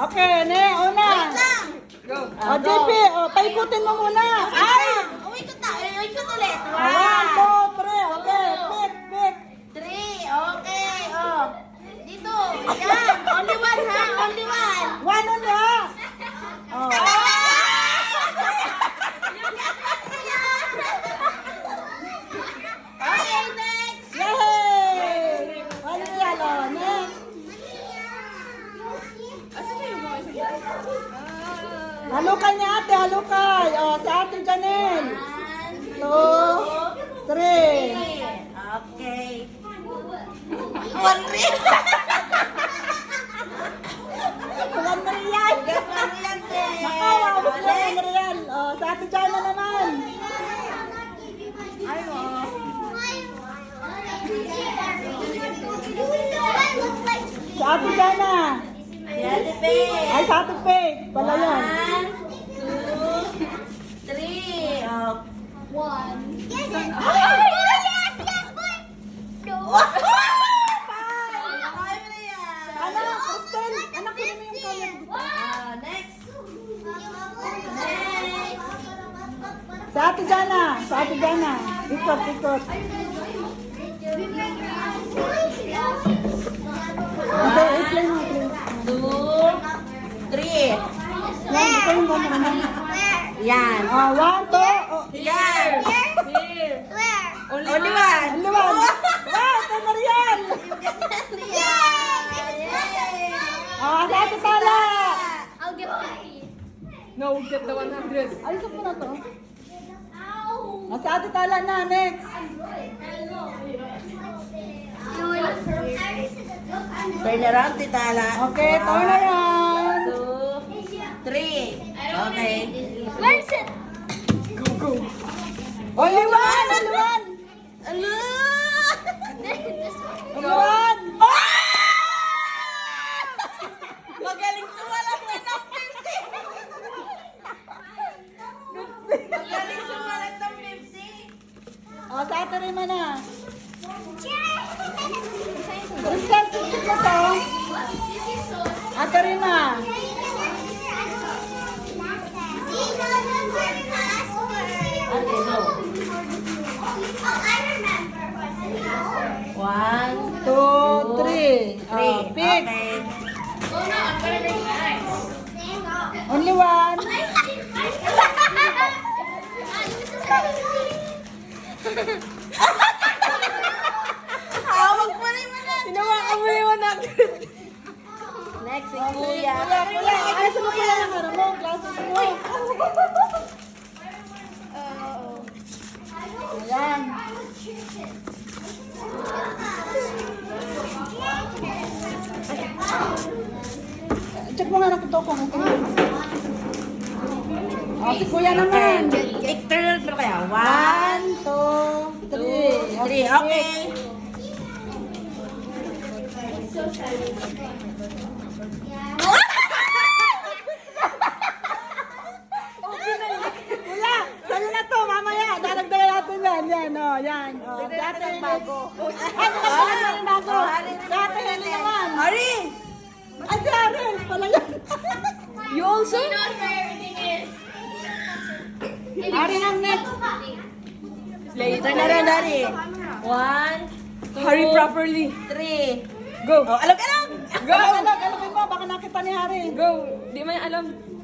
Okay, ne, una. Go. O, JP, o, paikutin mo muna. Ay! Uwi ko ta. Uwi ko ulit. One, two, three. Okay, pick, pick. Three. Okay. Oh. Dito. Yan. Only one ha. Only one. One on the Oh. Okay, next. Yay! One yellow. Next. Asa na yung mga isa? Halukay ni ate, halukay. O, sa ate Janelle. One, Two, three. Okay. One rin. One na yan. One yan din. Nakawa, ubos na yung real. O, sa ate Jana naman. Ay, oh. Sa ate Pepe. Ay, sa ate Faith. Pala yun. One, two, three. Oh. One. Yes, yes. Ay! yes, yes, boy. No. Nakaya mo na yan. Ano, Kristen? Anak ko naman yung color. Ah, next. Next. Sa ate Jana. Sa ate Jana. Ikot, ikot. I-play mo. Two, three. Yan, ito yung naman. Yan. Oh, one, two. Oh, Yan. Here. Where? Only one. Ang liwan. Wow, ito na real. Yay. Ah, sa ate Tala. I'll get 50. No, get the 100. Ayos mo na to. Sa ate Tala na, next. Turn around, titala. Okay, turn around. Two, three. Okay. Where's it? Only one, only one. Ano? this one. Only one. Magaling sumalat na ng 50. Magaling sumalat ng 50. Oh, sa ate Rima na. Kristen, tingnan mo to. Ate Rima. Okay, go. One, Two, three. three. Oh, pick. Okay. Only one. Check mo nga na kung to kung okay. Oh, si kuya naman. External pero kaya. One, two, three. three. Okay. Wala! Sa'yo na to, mamaya. Dadagdagan natin yan. Yan, oh, yan. Oh, dati yung bago. Ano ka ba yung bago? Dati yung naman. Ari! Ay, si Ariel. Pala yan. You also? You know where everything is. Ariel ang next. Turn around, Ari. One, Hurry properly. three. Go. Oh, alam ka lang! Go! Anak, alamin mo. Baka nakita ni Harry. Go. Di man alam.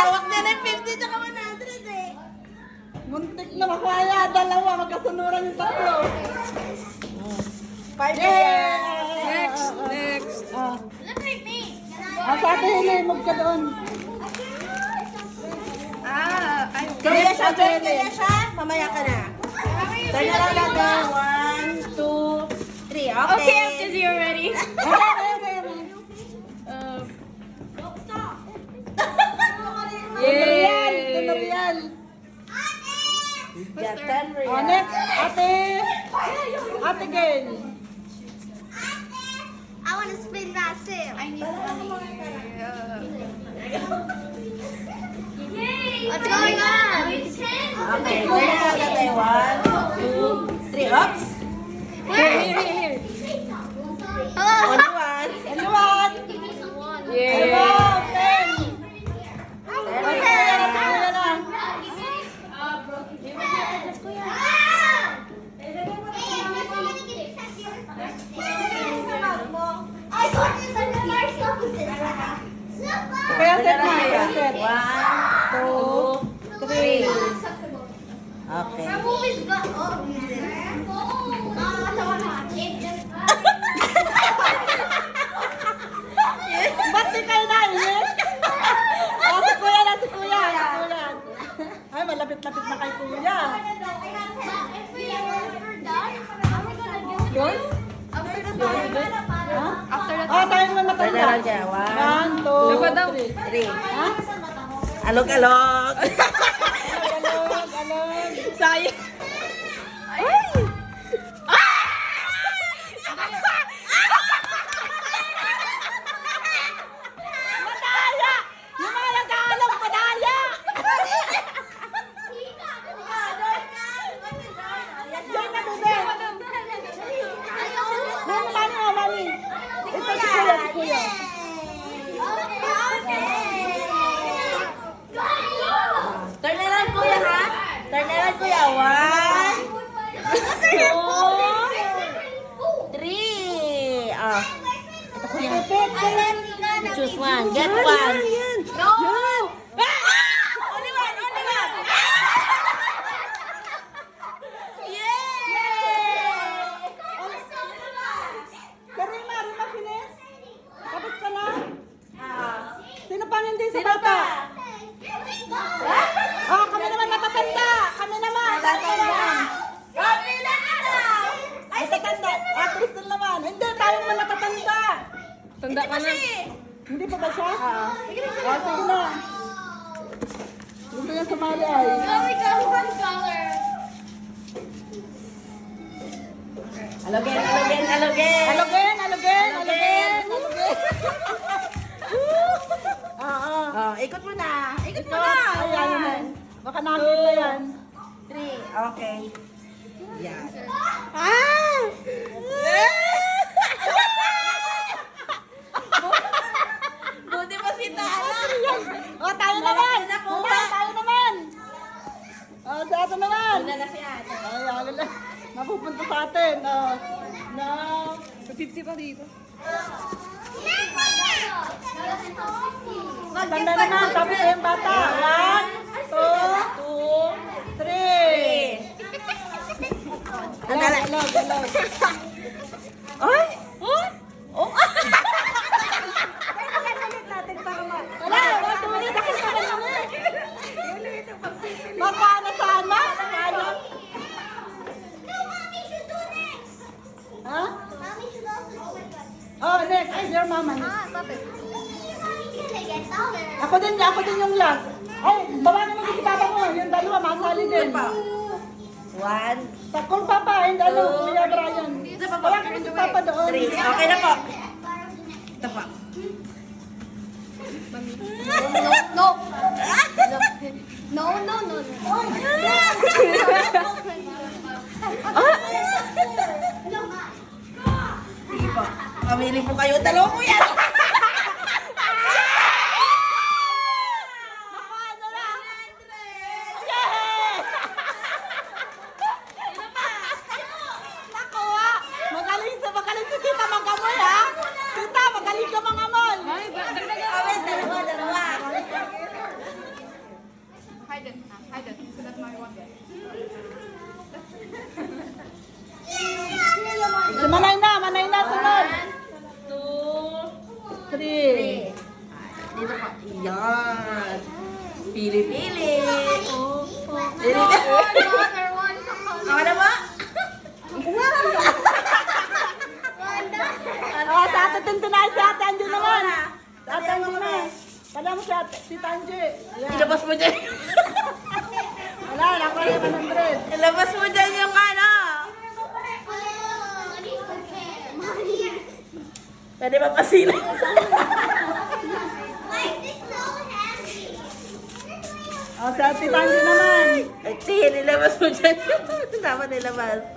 Hawak na ng 50 tsaka 100 eh. Muntik na makaya. Dalawa. Magkasunuran yung tatlo. Five Yay! Next. Next. Ah, Look like me. ah, sa ate Hili, move ka doon. Ah, ay. Kaya siya, kaya siya. Mamaya ka na. Turn around natin. One, two, three. Okay. Okay, I'm busy already. Yeah, ten Oh, real. next, ate. Ate Gail. I want to spin that too. I need money. What's going on? Okay, around natin. One, two, three. Oops. Here, here, here, Okay. Ba't di kayo nainis? Oh, si kuya na, si kuya. Si kuya. Ay, malapit-lapit na kay kuya. Yun? Ha? After that, Oh, tayo naman matanda. around siya. One, two, Diba three. three. Sayang. Madaya! Yung mga nag-aalog, madaya! Diyan na, bebe. Yung mani, oh, mani. Ito si kuya, si kuya. Turn around, kuya, ha? Turn around, kuya. One, two, three. Ah. Ito, kuya. Choose one. Get one. Yan! Na? Sino pang hindi sa bata? Oh, kami naman matatanda. Kami naman. Kami naman. Ay, tatanda. Ah, Crystal naman. Hindi, tayo naman natatanda. Tanda ka na. Hindi pa ba siya? Oo. Oh, sige na. Gusto niya sumali ay. Alogin, alogin, alogin. Alogin, alogin, alogin, alogin. Oo. Oh, ikot mo na. Ikot mo Ito, na. ayan naman. Baka nakita yan. Three. Okay. Yan. Ah! Buti pa si Tara. Oh, tayo naman! Una, tayo naman! Oh, sa atin naman! Una na si Ate. Ay, ano lang. Mapupunta sa atin. Oh. No. 50 pa dito. Tanda naman, tapos na yung bata. One, two, two, three. Alog. Ay! Kung papa, yung dalawa, Kuya Brian. Bawagan mo si papa doon. three. Okay na po. Ito po. No. No, no, no, no. Sige po. Pamili po kayo. Dalawa po yan. Nakuha! Magaling sa magaling si tita magamoy ha? Tita, magaling ka mangamoy! Ay, ba- dagdagan. Kami, dalawa, dalawa. Hide it. ah, Hide it. So that's my one. Si Manay na, Manay na, sunod! Two, Three. three. Dito po. Yan. Pili-pili. Pili-pili. Another one. Ako na po. Oh, sa ate Tintinay, si ate Angie naman. Sa ate Angie na. Kala mo si ate, si Tanji. Ayan. Ilabas mo dyan. Wala, nakuha yung 100. Ilabas mo dyan yung ano. Pwede ba pasila? Oh, si ate Tanji naman. Ay, tihin, ilabas mo dyan. Dapat nilabas.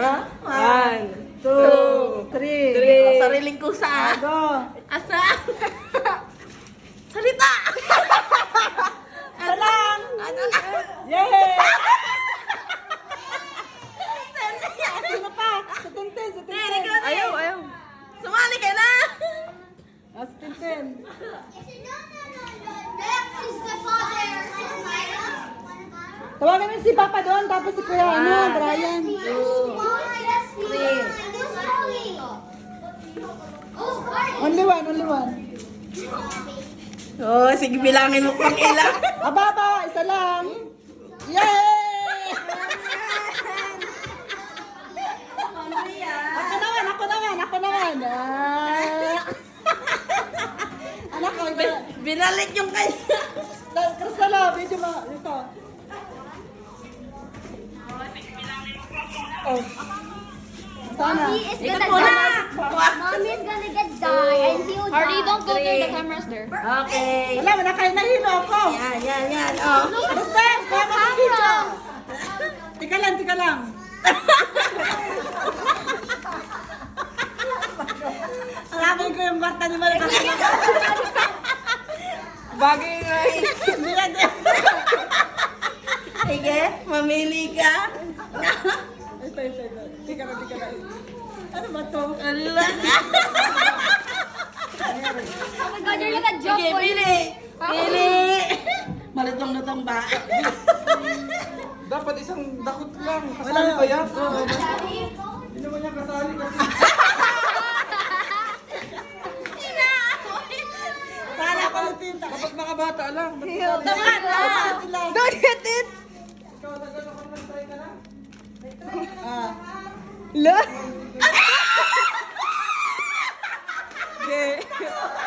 Ha? One. Two, three. Three. Sariling kusa. Go. Asa? Salita! Ano? Yay! Sino pa? Si Tintin, si Tintin. Ayaw, ayaw. Sumali ka na! Si Tintin. Next is the father. Tawagan mo si Papa doon, tapos si Kuya, ano. Brian. Only one, only one. Oh, sige bilangin mo pang ilang. Aba, aba, isa lang. Yay! Ako naman, ako naman, ako naman. Ah. Anak ko. Binalik yung kanya. Cristalo, video mo. Ito. Oh. Sana. Mommy is gonna die. Mommy is gonna get die and he'll die. Artie, don't go there. The camera's there. Okay. Wala, wala kayo nahilo ako. Yan, yan, yan. Oh. Basta, kaya video. Tika lang, tika lang. Hanapin ko yung kwarta ni Maria. Bagay eh. Na din. Sige, mamili ka. Ito, ito. Tika lang, tika lang. Ano ba to? Ala. Oh my god, you're like a joke. Sige, pili. Pili. Malutong lutong ba? Dapat isang dakot lang. Kasali ba yan? Hindi naman yan kasali kasi. Kala ko ng tinta. Dapat mga bata lang. Tama na. Don't hit it! Ah. La? Okay.